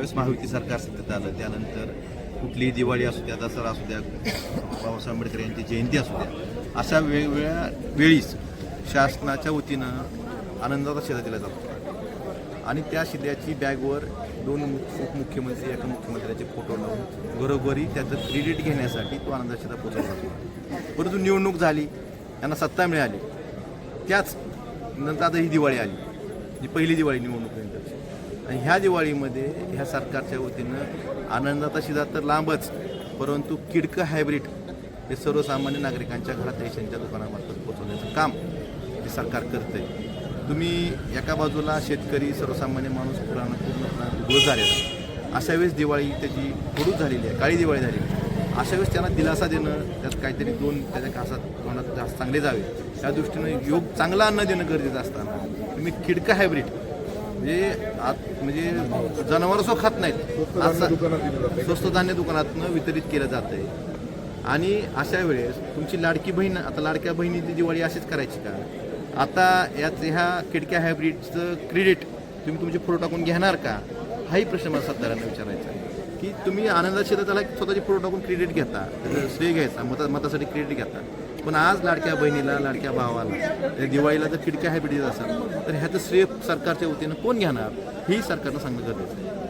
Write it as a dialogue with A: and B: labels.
A: ज्यावेळेस महायुती सरकार सत्तेत आलं त्यानंतर कुठलीही दिवाळी असू द्या दसरा असू द्या बाबासाहेब आंबेडकर यांची जयंती असू द्या अशा वेगवेगळ्या वेळीच शासनाच्या वतीनं आनंदाचा शिधा दिला जातो. आणि त्या शिद्याची बॅगवर दोन उपमुख्यमंत्री एका मुख्यमंत्र्याचे फोटो लावून घरोघरी त्याचं क्रेडिट घेण्यासाठी तो आनंदाचा शिधा पोचवला जातो परंतु निवडणूक झाली यांना सत्ता मिळाली. त्याच नंतर आता ही दिवाळी आली. जी पहिली दिवाळी निवडणुकीनंतर. आणि ह्या दिवाळीमध्ये ह्या सरकारच्या वतीनं आनंदाचा शिदा तर लांबच परंतु किडकं हायब्रिड हे सर्वसामान्य नागरिकांच्या घरात रेशनच्या दुकानामार्फत पोहोचवण्याचं काम हे सरकार करतंय. तुम्ही एका बाजूला शेतकरी सर्वसामान्य माणूस पुराण पूर्ण उघड झालेला अशा वेळेस दिवाळी त्याची थोडूच झालेली आहे काळी दिवाळी झालेली आहे. अशा वेळेस त्यांना दिलासा देणं त्यात काहीतरी दोन त्याच्या घासात तोंडात घास चांगले जावे. त्या दृष्टीनं योग चांगला अन्न देणं गरजेचं असताना तुम्ही किडका हायब्रिड म्हणजे आत म्हणजे जनावर असो खात नाहीत. स्वस्त धान्य दुकानातनं वितरित केलं जातं आहे आणि अशा वेळेस तुमची लाडकी बहीण आता लाडक्या बहिणीची दिवाळी अशीच करायची का? आता यात ह्या खिडक्या हायब्रिडचं क्रेडिट तुम्ही तुमचे फोटो टाकून घेणार का? हाही प्रश्न मला सत्तारांना विचारायचा आहे. की तुम्ही आनंदात त्याला स्वतःची फोटो टाकून क्रेडिट घेता. श्रेय घ्यायचा मता मतासाठी क्रेडिट घेता. पण आज लाडक्या बहिणीला लाडक्या भावाला दिवाळीला जर खिडक्या हायब्रिड असेल तर ह्याचं श्रेय सरकारच्या वतीनं कोण घेणार? ही सरकारनं सांगणं गरजेचं आहे.